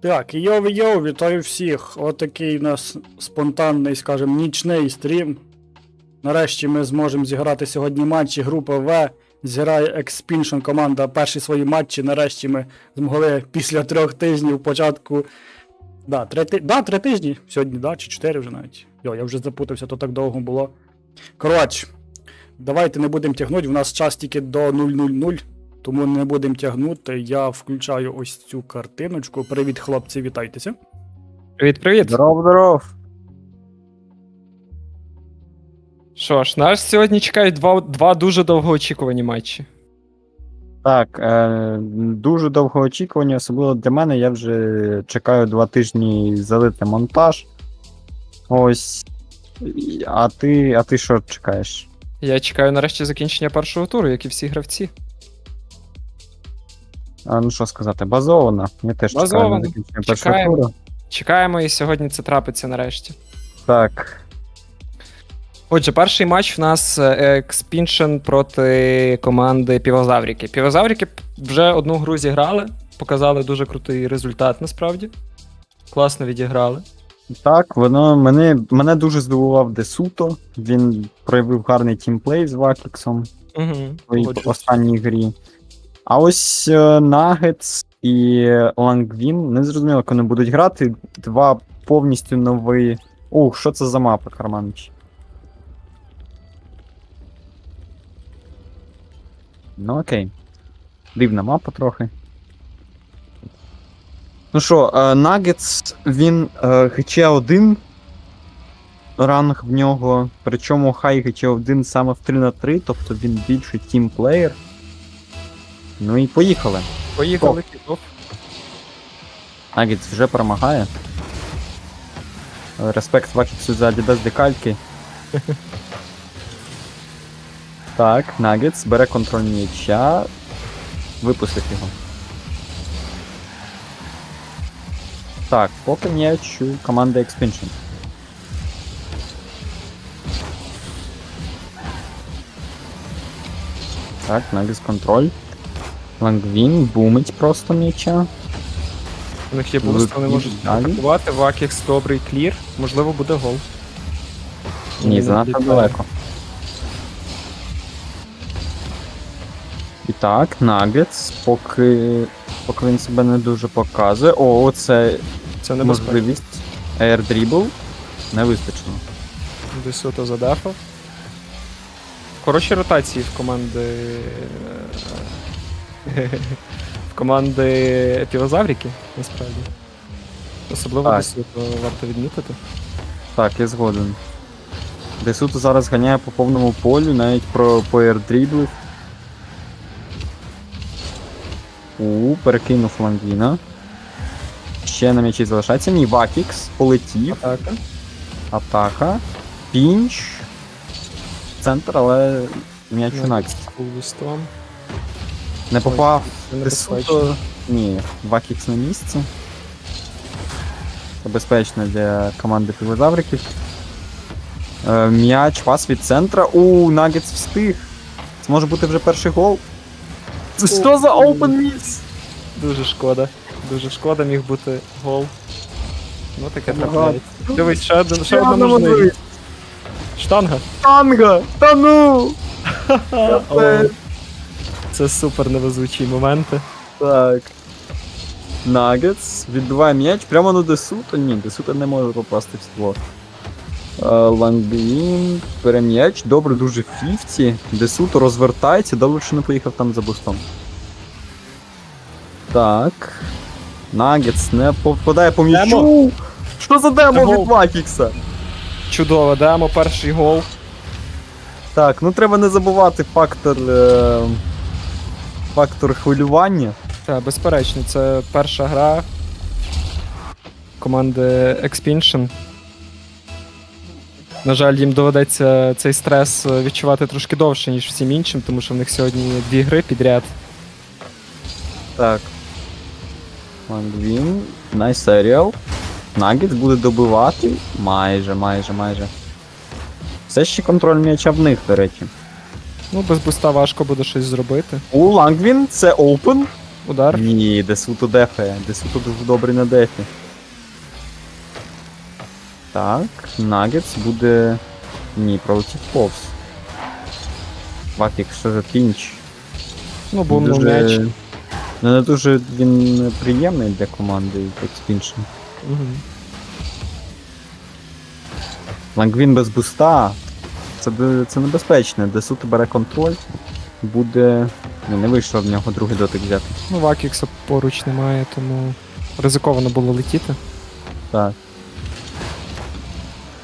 Так, йоу йоу вітаю всіх. Отакий у нас спонтанний, скажімо, нічний стрім. Нарешті ми зможемо зіграти сьогодні матчі групи В. Зіграє Expansion команда перші свої матчі. Нарешті ми змогли після трьох тижнів початку. Да, три, ти- да, три тижні сьогодні, да, чи чотири вже навіть. Йо, я вже запутався, то так довго було. Коротше, давайте не будемо тягнути. У нас час тільки до 000. Тому не будемо тягнути. Я включаю ось цю картиночку. Привіт, хлопці, вітайтеся. Привіт, привіт. Здоров, здоров. Що ж, нас сьогодні чекають два, два дуже довгоочікувані матчі. Так, е, дуже довго очікування, особливо для мене. Я вже чекаю два тижні залити монтаж. Ось. А ти, а ти що чекаєш? Я чекаю нарешті закінчення першого туру, як і всі гравці. Ну що сказати, базовано. Я теж чекаю Базовано. на закінчення першого Чекаємо. туру. Чекаємо, і сьогодні це трапиться нарешті. Так. Отже, перший матч в нас е, Expansion проти команди Півозавріки. Півозавріки вже одну гру зіграли, показали дуже крутий результат насправді. Класно відіграли. Так, воно мене, мене дуже здивував Десуто. Він проявив гарний тімплей з Вакіксом. Угу, в своїй останній грі. А ось Нагетс і Лангвін не зрозуміло, як вони будуть грати. Два повністю нові. Ух, що це за мапа, Карманич? Ну окей. Дивна мапа трохи. Ну що, Нагетс, він е, ГЧ1. Ранг в нього, причому хай ГЧ1 саме в 3 на 3, тобто він більше тімплеєр. Ну і поїхали. Поїхали кікоф. Нагетс вже перемагає. Респект Вакіксу за Adidas декальки. так, Нагетс бере контроль м'яча. Випустив його. Так, поки м'яч у команди Expansion. Так, Нагетс контроль. Лангвін бумить просто м'яча. У них є буст, вони можуть Далі. атакувати. Вакікс добрий клір. Можливо, буде гол. Ні, занадто далеко. І так, Нагетс, поки, поки він себе не дуже показує. О, це Це небезпечно. можливість. Air Dribble. Не вистачило. Десуто задефав. Хороші ротації в команди. Е, В команди півозавріки, насправді. Особливо Так. Десуто варто відмітити. Так, я згоден. Десуто зараз ганяє по повному полю, навіть про по Air У, перекинув Лангвіна. Ще на м'ячі залишається. Ні, Вакікс полетів. Атака. Атака. Пінч. Центр, але м'яч у Нагетс. Кулвістом. Не попав. Десуто. Ні, Вакікс на місці. Це безпечно для команди півозавриків. Е, м'яч, пас від центра. У, Нагетс встиг. Це може бути вже перший гол. Це що за open miss? Дуже шкода. Дуже шкода міг бути гол. Ну таке трапляється. Дивись, ще один, ще одна можливість. Штанга. Танго! Та ну! Це супер невезучі моменти. Так. Нагетс відбиває м'яч прямо на Десуто. Ні, Десуто не може попасти в створ. Лангвін, бере м'яч, добре, дуже 50. Десуто розвертається, добре, що не поїхав там за бустом. Так. Нагетс не попадає по м'ячу. Що за демо гол. від Вакікса? Чудово, демо перший гол. Так, ну треба не забувати фактор. Е... Фактор хвилювання. Так, безперечно, це перша гра команди Expansion. На жаль, їм доведеться цей стрес відчувати трошки довше, ніж всім іншим, тому що в них сьогодні дві гри підряд. Так. Лангвін. Найсеріал. Нагетс буде добивати. Майже, майже, майже. Все ще контроль м'яча в них, до речі. Ну, без буста важко буде щось зробити. У Лангвін це open. Удар. Ні, Десуто дефе. Десуто дуже добрий на дефі. Так, Нагетс буде. Ні, пролетів повз. Вакік, що за пінч? Ну, бумнув м'яч. Ну, не дуже він приємний для команди Expansion. Мгм. Лангвін без буста. Це, це небезпечно. Десуто бере контроль. Буде. Ну, не вийшло в нього другий дотик взяти. Ну, Вакікса поруч немає, тому ризиковано було летіти. Так.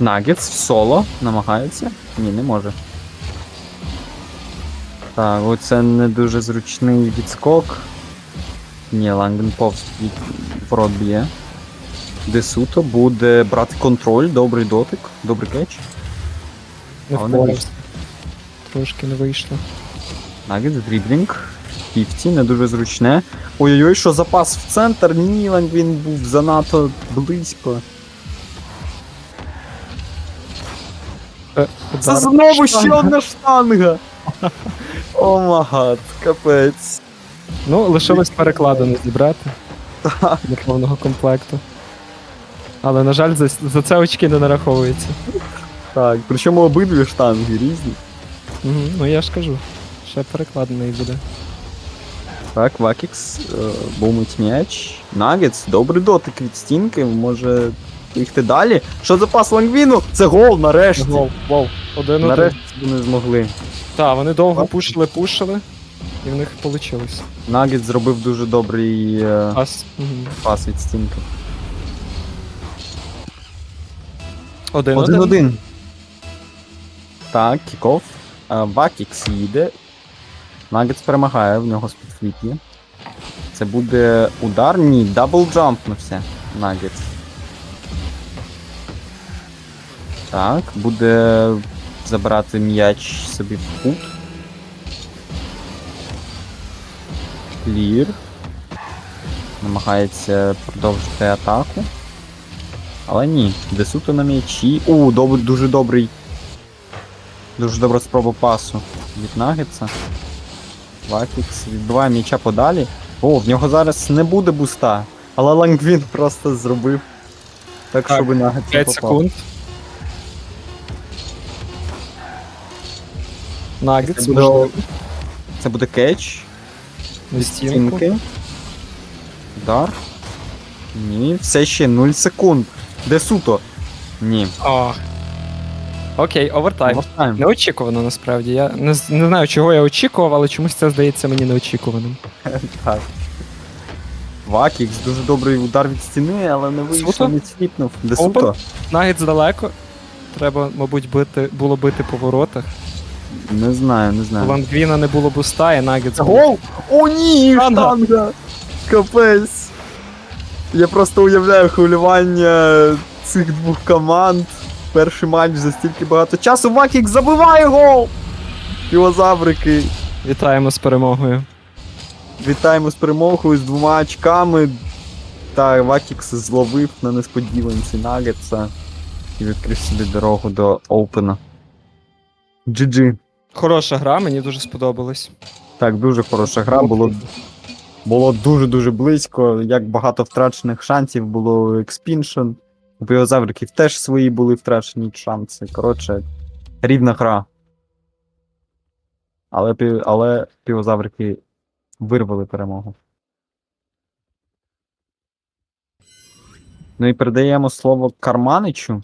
Нагетс в соло намагається? Ні, не може. Так, оце не дуже зручний відскок. Ні, Ланген повз б'є. Десуто буде брати контроль, добрий дотик, добрий кетч. Не А вони впорався. Трошки не вийшло. Нагетс, дріблінг. 50, не дуже зручне. Ой-ой-ой, що запас в центр. Ні, Лангвін був занадто близько. Е, Це удар. знову ще одна штанга. О магад, капець. Ну, лишилось перекладено зібрати. До повного комплекту. Але, на жаль, за, за це очки не нараховуються. Так, причому обидві штанги різні. Угу, ну я ж кажу. Ще перекладений буде. Так, Вакікс е, бумить м'яч. Нагетс, добрий дотик від стінки, може їхати далі. Що за пас Лангвіну? Це гол, нарешті. Гол, гол. Один один. Нарешті вони змогли. Так, вони довго пушили, пушили, і в них вийшло. Нагетс зробив дуже добрий е, Пас. Пас від стінки. Один, один. Один-один. Так, кіков. Е, Вакікс їде. Нагетс перемагає, в нього спідфліп є. Це буде удар? Ні, дабл джампнувся. Нагетс. Так, буде забирати м'яч собі в кут. Клір. Намагається продовжити атаку. Але ні, Десуто на м'ячі. У, доб... дуже добрий. Дуже добра спроба пасу від Нагетса. Вакікс відбиває м'яча подалі. О, в нього зараз не буде буста. Але Лангвін просто зробив. Так, Так, щоб Нагетс не 5 попав. секунд. Нагетс, Це буде, це буде кетч. стінки. Удар. Ні, все ще 0 секунд. Десуто. Ні. О. Окей, овертайм. Овертайм. Неочікувано насправді. Я не, з- не знаю, чого я очікував, але чомусь це здається мені неочікуваним. Так. Вакікс, дуже добрий удар від стіни, але не вийшло, Суто? не сліпнув. Десуто? Нагетс далеко. Треба, мабуть, бити, було бити по воротах. Не знаю, не У знаю. Лангвіна не було буста, і Нагетс. був. Гол! О, ні! Штанга! Штанга! Капець! Я просто уявляю хвилювання цих двох команд. Перший матч за стільки багато часу. Вакік забиває гол! Пілозаврики. Вітаємо з перемогою. Вітаємо з перемогою з двома очками. Та Вакікс зловив на несподіванці Нагетса і відкрив собі дорогу до Оупена. GG. Хороша гра, мені дуже сподобалось. Так, дуже хороша гра. Було, було дуже-дуже близько. Як багато втрачених шансів було Expansion. У півозавриків теж свої були втрачені шанси. Коротше, рівна гра. Але, але півозаврики вирвали перемогу. Ну і передаємо слово Карманичу.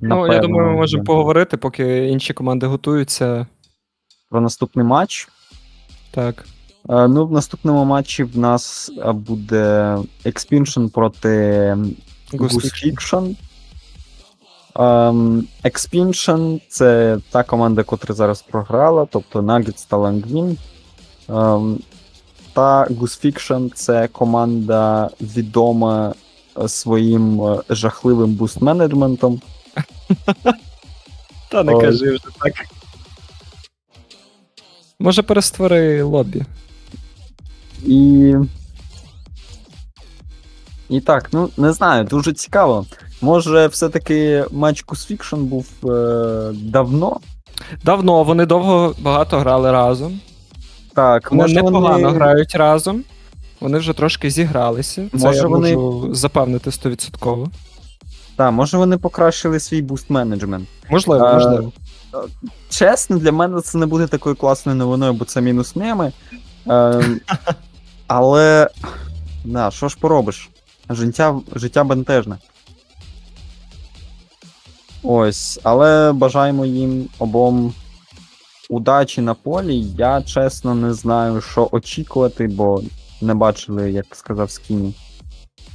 ну, я думаю, ми можемо поговорити, поки інші команди готуються. про наступний матч. Так. Е, Ну, в наступному матчі в нас буде Expansion проти Goose Fiction. Ем, Expansion це та команда, котра зараз програла, тобто Nuggets та Langwin. Ем, та Goose Fiction це команда відома е, своїм е, жахливим буст-менеджментом. Та не кажи вже так. Може перествори лобі. І. І так, ну не знаю, дуже цікаво. Може, все-таки матч Fiction був е, давно. Давно вони довго багато грали разом. Так, Вони може непогано вони... грають разом. Вони вже трошки зігралися. Це Може, я вони- можу запевнити 100%. Так, може вони покращили свій буст менеджмент. Можливо, Е, можливо. Чесно, для мене це не буде такою класною новиною, бо це мінус меми. Е, але. Да, що ж поробиш? Життя, життя бентежне. Ось, але бажаємо їм обом удачі на полі. Я чесно не знаю, що очікувати, бо не бачили, як сказав Скіні.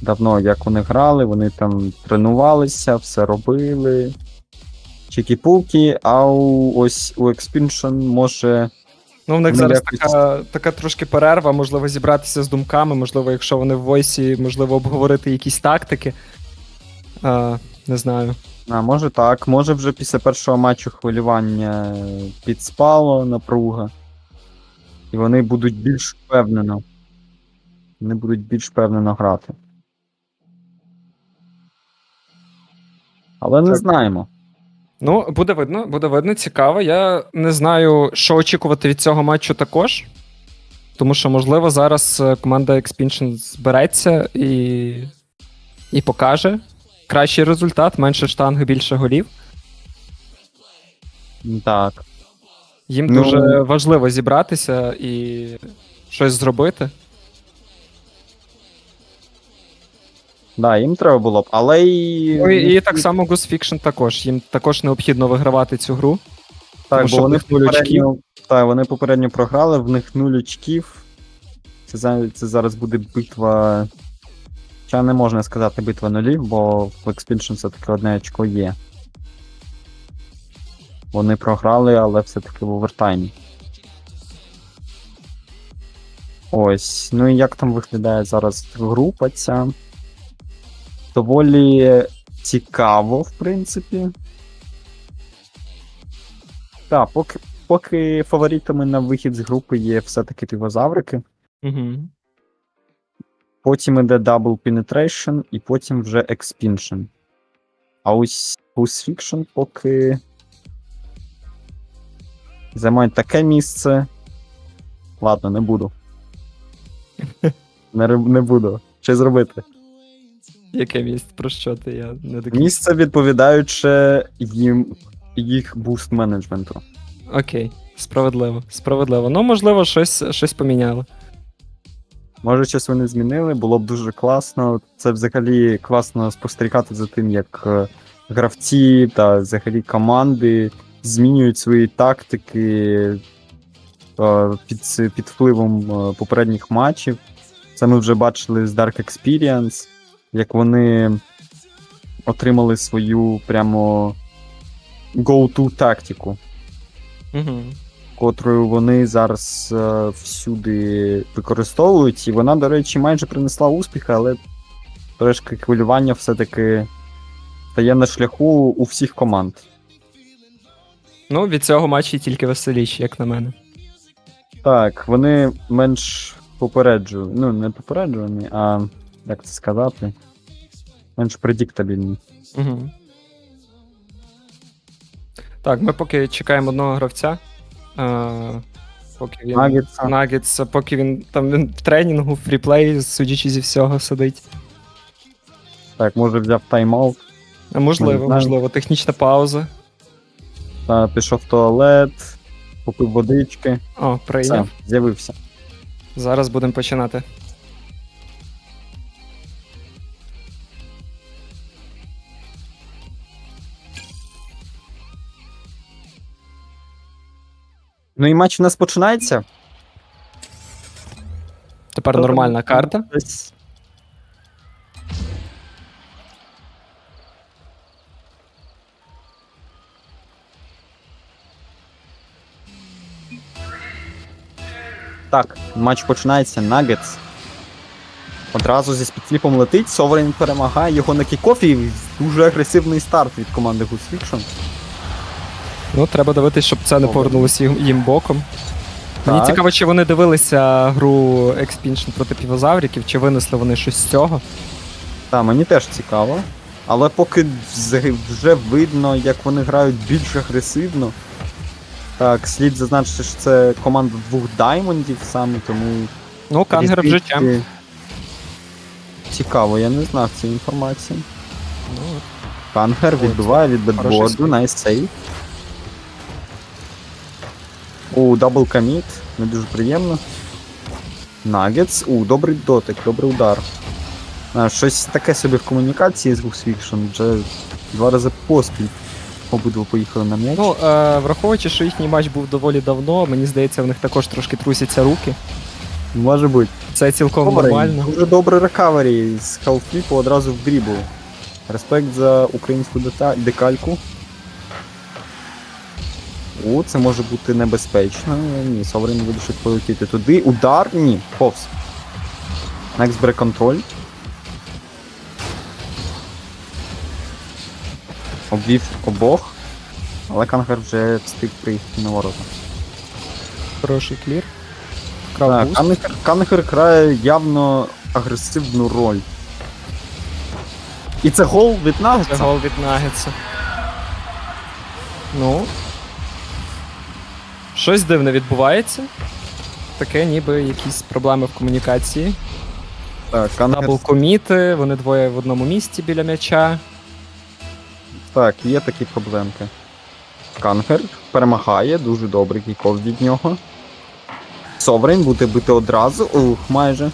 Давно, як вони грали, вони там тренувалися, все робили. Чікі-пуки, а у, ось у Expansion може. Ну, в них вони зараз якось- така, така трошки перерва, можливо, зібратися з думками, можливо, якщо вони в войсі, можливо, обговорити якісь тактики. А, не знаю. А, може так, може вже після першого матчу хвилювання підспало напруга. І вони будуть більш впевнено. Вони будуть більш впевнено грати. Але не знаємо. Ну, буде видно, буде видно, цікаво. Я не знаю, що очікувати від цього матчу також. Тому що, можливо, зараз е, команда Expansion збереться і, і покаже кращий результат, менше штанги, більше голів. Так. Їм Ну- дуже важливо зібратися і щось зробити. Да, їм треба було б. Але і. Ну, і, і так само Goose Fiction також. Їм також необхідно вигравати цю гру. Так, Тому бо що в вони них нуль попередньо, так, вони попередньо програли, в них нуль очків. Це, за- це зараз буде битва. Хоча не можна сказати битва нулів, бо в Expansion все-таки одне очко є. Вони програли, але все-таки в овертаймі. Ось. Ну і як там виглядає зараз група ця? Доволі цікаво, в принципі. Так, поки, поки фаворитами на вихід з групи є все-таки півозаврики. Угу. Потім іде Double Penetration, і потім вже Expansion. А ось Goose Fiction поки займають таке місце. Ладно, не буду. Не, не буду. Що зробити? Яке місце? Про що ти? Я не до Місце відповідаюче їм їх буст менеджменту. Окей, справедливо. Справедливо. Ну, можливо, щось, щось поміняли. Може, щось вони змінили, було б дуже класно. Це взагалі класно спостерігати за тим, як е, гравці та взагалі команди змінюють свої тактики е, під, під впливом е, попередніх матчів. Це ми вже бачили з Dark Experience, як вони отримали свою прямо go-to тактику Угу. котрою вони зараз е, всюди використовують, і вона, до речі, майже принесла успіхи, але трошки хвилювання все-таки стає на шляху у всіх команд. Ну, від цього матчі тільки веселіші, як на мене. Так, вони менш попереджувані, ну, не попереджувані, а як це сказати, менш предіктабільні. Угу. Так, ми поки чекаємо одного гравця. А, поки він. Нагетса. Нагетс, поки він там він в тренінгу, в фріплеї, судячи зі всього, сидить. Так, може взяв тайм-аут, А можливо, Не можливо, технічна пауза. та пішов в туалет, попив водички. О, Все, з'явився. Зараз будемо починати. Ну і матч у нас починається. Тепер нормальна карта. Ось. Так, матч починається. Нагетс. Одразу зі спідфліпом летить, Соверен перемагає його на кікофі. Дуже агресивний старт від команди Goose Fiction. Ну, треба дивитися, щоб це не повернулося їм, їм боком. Мені Так. цікаво, чи вони дивилися гру Expansion проти півозавриків, чи винесли вони щось з цього. Так, мені теж цікаво. Але поки вз- вже видно, як вони грають більш агресивно. Так, слід зазначити, що це команда двох даймондів саме, тому Ну, Кангер вже різниці- чемп. Цікаво, я не знав цієї інформації. Ну. Кангер відбиває від хороший бедборду, скрін. найс сейв. У, дабл коміт, не дуже приємно. Нагетс, у, добрий дотик, добрий удар. А, щось таке собі в комунікації з Вуксвікшн, вже два рази поспіль обидва поїхали на м'яч. ну е, враховуючи, що їхній матч був доволі давно, мені здається, в них також трошки трусяться руки. Може бути. Це цілком Добре, нормально. Дуже добре рекавері з халфліпу одразу в дрібл. Респект за українську дета- декальку. О, це може бути небезпечно. Ні, Соврен вирішить полетіти туди. Удар? Ні, повз. Next break контроль. Обвів обох. Але Кангер вже встиг приїхати на ворота. Хороший клір. Так. Каннехер, Каннехер грає явно агресивну роль. І це гол від Це гол від Нагетса. Ну. Щось дивне відбувається. Таке, ніби якісь проблеми в комунікації. Так, Дабл коміти, вони двоє в одному місці біля м'яча. так, є такі проблемки. Канхер перемагає, дуже добрий кіков від нього. Соврейн буде бити одразу, ух, майже.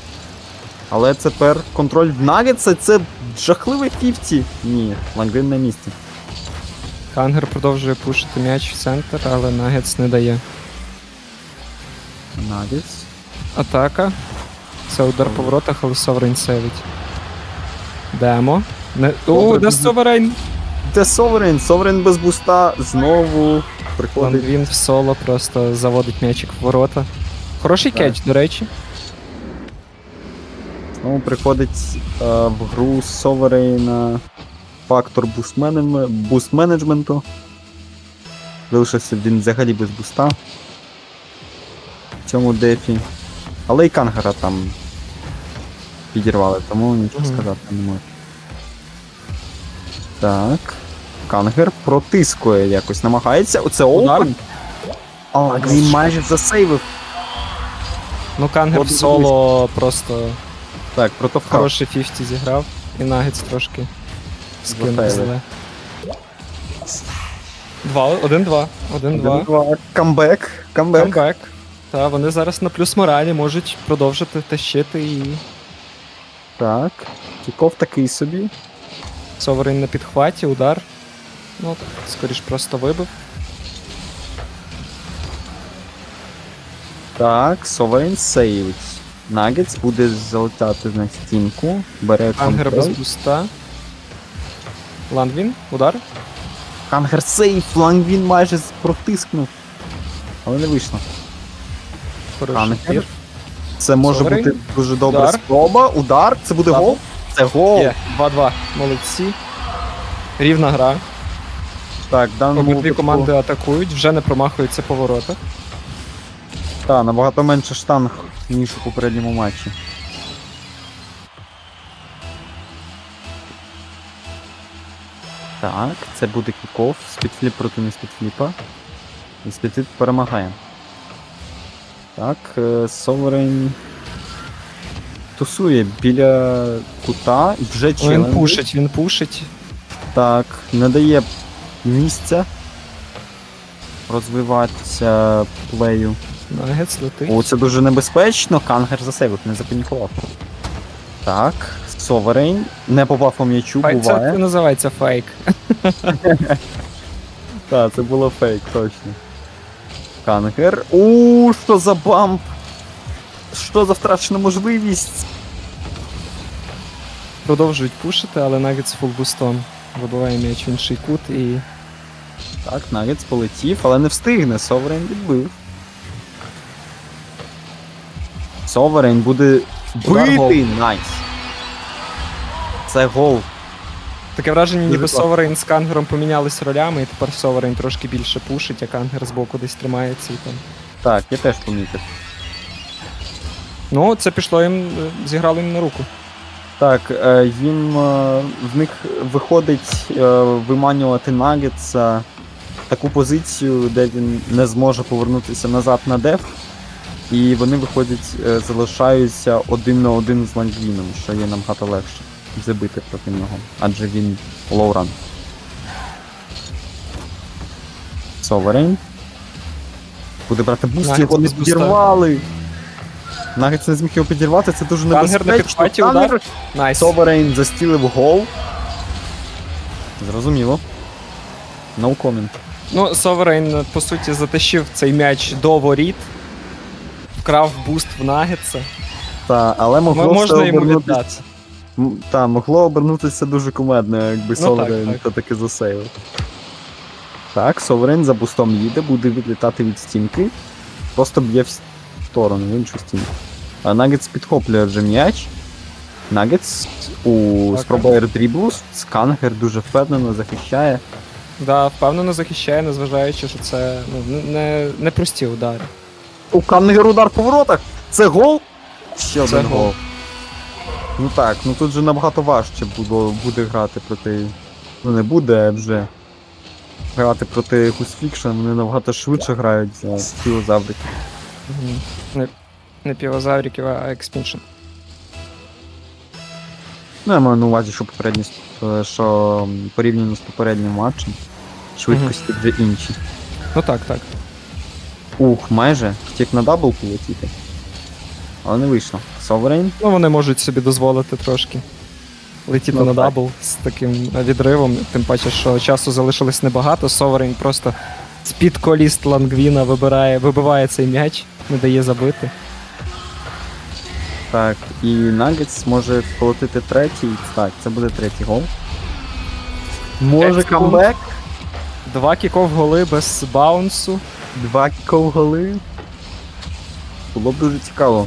Але тепер контроль в Нагетса це жахливий 50. Ні, Лангрин на місці. Кангер продовжує пушити м'яч в центр, але Нагетс не дає. Нагетс. Атака. Це удар по воротах, але Соврейн сейвить. Демо. Не... О, де Соврейн? Де Соврейн? Соврейн без буста знову приходить. Лангвін в соло просто заводить м'ячик в ворота. Хороший Так. кетч, до речі. Знову приходить е, в гру Sovereign фактор буст-менеджменту. Залишився він взагалі без буста. В цьому дефі. Але і Кангара там підірвали, тому нічого Мгм. сказати не можу. Так. Кангер протискує якось, намагається. Оце опен. Але він майже засейвив. Ну, Кангер в соло просто Так, протовхав. хороший 50 зіграв, і Нагетс трошки зле. Два, один-два. Один-два. Камбек. Камбек. Камбек. Та вони зараз на плюс моралі можуть продовжити тащити і Так. Кіков такий собі. Соверейн на підхваті, удар. Ну, скоріш просто вибив. Так, Sovereign сейвить. Нагетс буде залетати на стінку. Бере Кангер без контроль. буста. Ландвін, удар. Кангер сейф, Лангвін майже протискнув. Але не вийшло. Хороший клір. Це може Sovereign. бути дуже добра Удар. спроба. Удар. Це буде Так. гол. Це гол. Є, 2-2. Молодці. Рівна гра. Так, в даному Обидві випадку- команди атакують, вже не промахуються по воротах. Так, набагато менше штанг, ніж у попередньому матчі. Так, це буде кіков. Спідфліп проти не спідфліпа. І спідфліп перемагає. Так, Соверейн тусує біля кута і вже Він пушить, він пушить. Так, не дає місця розвиватися плею. Нагетс летить. О, це дуже небезпечно. Кангер засейвив, не запанікував. Так, Соверейн не попав по м'ячу, Фейк, це називається фейк. Так, це було фейк, точно. Кангер. У, що за бамп? Що за втрачена можливість? Продовжують пушити, але Нагетс фулбустом. Вибиває м'яч в інший кут і. Так, Нагетс полетів, але не встигне. Соверейн відбив. Соверейн буде Удар, бити. Найс. Це гол. Таке враження, ніби. Соверейн з Кангером помінялись ролями, і тепер Соверейн трошки більше пушить, а Кангер збоку десь тримається і там. Так, я теж помітив. Ну, це пішло їм, е, зіграло їм на руку. Так, е, їм е, в них виходить виманювати Нагетса таку позицію, де він не зможе повернутися назад на деф. І вони виходять, залишаються один на один з Лангвіном, що є набагато легше забити проти нього, адже він лоуран. Соверейн. Буде брати буст, його не підірвали. Нагетс не зміг його підірвати, це дуже Тангер на небезпечно. підхваті, удар. Тангер Найс. Соверейн застілив гол. Зрозуміло. No comment. Ну, Соверейн, по суті, затащив цей м'яч до воріт, вкрав буст в Нагетса. Та, але могло М- все Можна йому обернутись- віддати. Та, могло обернутися дуже кумедно, якби Ну, Соверейн так, так. все-таки засейвив. Так, Соверейн за бустом їде, буде відлітати від стінки. Просто б'є в сторону, в іншу стінку. А Нагетс підхоплює вже м'яч. Нагетс у спробує дріблус. Скангер дуже впевнено захищає. Да, впевнено захищає, незважаючи, що це ну, не, не прості удари. У Каннегер удар по воротах. Це гол? Ще Це один гол. Ну так, ну тут же набагато важче буде, буде грати проти. Ну не буде, а вже. Грати проти Гусфікшн, вони набагато швидше грають за стілозаврики. Мгм. Не, не півозавриків, а експіншн. Ну, я маю на увазі, що попередні, е, що порівняно з попереднім матчем. Швидкості вже інші. Ну так, так. Ух, майже хотів на дабл полетіти. Але не вийшло. Sovereign. Ну, вони можуть собі дозволити трошки летіти Ну, на так. дабл з таким відривом, тим паче, що часу залишилось небагато. Соверейн просто з-під коліст Лангвіна вибирає, вибиває цей м'яч, не дає забити. Так, і Nuggets може полетити третій. Так, це буде третій гол. Може камбек. Два кіков голи без баунсу. Два кіков голи. Було б дуже цікаво.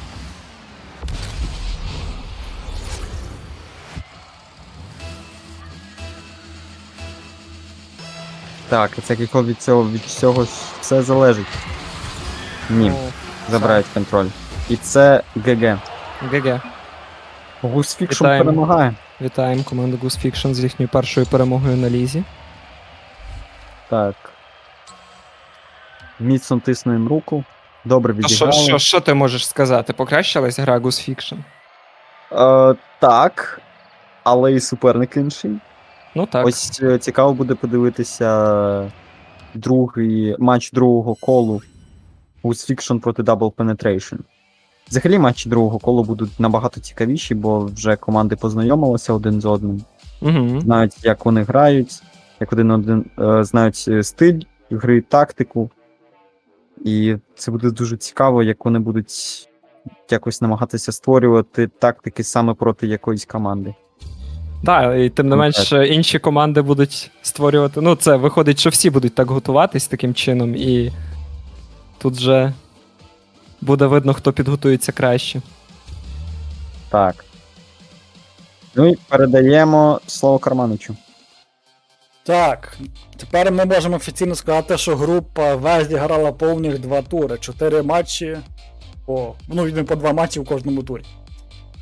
Так, це кіков від цього від цього все залежить. Ні, Ну, забирають контроль. І це ГГ. ГГ. Гусфікшн Вітаємо. перемагає. Вітаємо команду Goose Fiction з їхньою першою перемогою на лізі. Так. Міцно тиснуємо руку. Добре Ну, Що, що, що ти можеш сказати? Покращилась гра Goose Fiction? Е, так. Але і суперник інший. Ну так. Ось е, цікаво буде подивитися другий матч другого колу Goose Fiction проти Double Penetration. Взагалі матчі другого колу будуть набагато цікавіші, бо вже команди познайомилися один з одним, Угу. знають, як вони грають, як один один е, знають е, стиль гри, тактику. І це буде дуже цікаво, як вони будуть якось намагатися створювати тактики саме проти якоїсь команди. Так, і тим не Ну, менш інші команди будуть створювати. Ну, це виходить, що всі будуть так готуватись таким чином, і тут вже буде видно, хто підготується краще. Так. Ну і передаємо слово Карманичу. Так, тепер ми можемо офіційно сказати, що група В зіграла повних два тури. Чотири матчі. По, ну, по два матчі в кожному турі.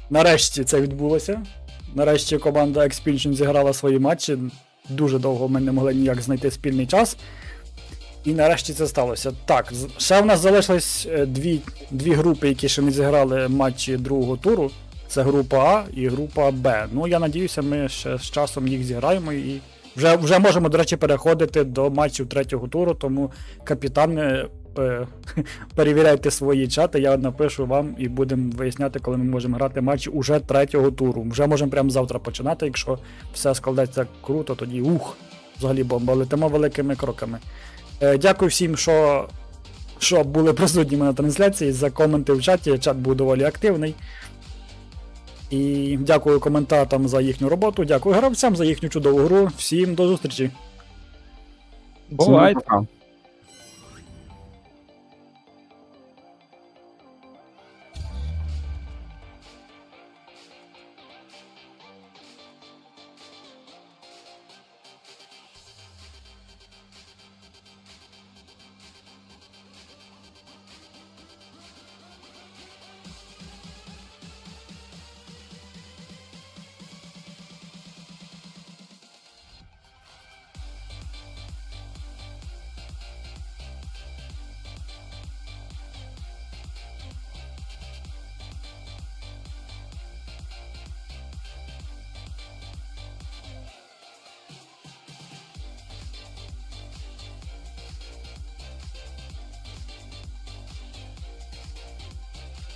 Нарешті це відбулося. Нарешті команда Expansion зіграла свої матчі. Дуже довго ми не могли ніяк знайти спільний час. І нарешті це сталося. Так, ще в нас залишились е, дві, дві групи, які ще не зіграли матчі другого туру. Це група А і група Б. Ну, я надіюся, ми ще з часом їх зіграємо і вже, вже можемо, до речі, переходити до матчів третього туру, тому капітани. Е, Перевіряйте свої чати, я напишу вам і будемо виясняти, коли ми можемо грати матчі уже третього туру. Вже можемо прямо завтра починати. Якщо все складеться круто, тоді ух, взагалі бомба. Летимо великими кроками. Е, Дякую всім, що, що були присутніми на трансляції за коменти в чаті. Чат був доволі активний. І дякую коментаторам за їхню роботу. Дякую гравцям за їхню чудову гру. Всім до зустрічі! Бувайте. Пока.